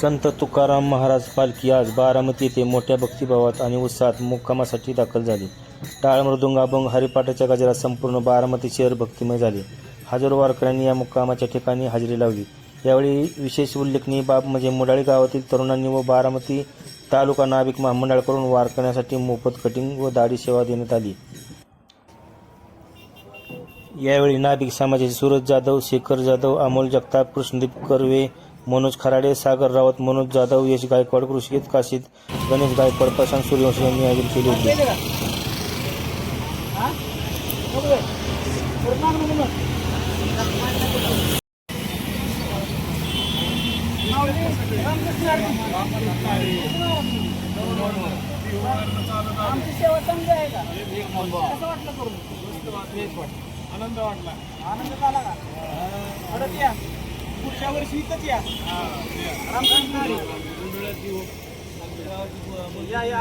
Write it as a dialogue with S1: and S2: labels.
S1: संत तुकाराम महाराज पालखी आज बारामती येथे मोठ्या भक्तिभावात आणि उत्साहात मुक्कामासाठी दाखल झाली. टाळ मृदुंग अभंग हरिपाठाच्या गजरात संपूर्ण बारामती शहर भक्तिमय झाले. हजारो वारकऱ्यांनी या मुक्कामाच्या ठिकाणी हजेरी लावली. यावेळी विशेष उल्लेखनीय बाब म्हणजे मुडाळी गावातील तरुणांनी व बारामती तालुका नाभिक महामंडळाकडून वारकऱ्यांसाठी मोफत कटिंग व दाढी सेवा देण्यात आली. यावेळी नाभिक समाजाचे सूरज जाधव शेखर जाधव अमोल जगताप कृष्णदीप कर्वे मनोज खराडे सागर रावत मनोज जाधव यश गायकवाड कृषिकेत काशीद गणेश गायकवाड प्रशांत सूर्यवंशी यांनी आयोजन केले होते.
S2: आनंद वाटला.
S3: आनंद झाला का? पुढच्या वर्षी इथंच या. रामकृष्ण या.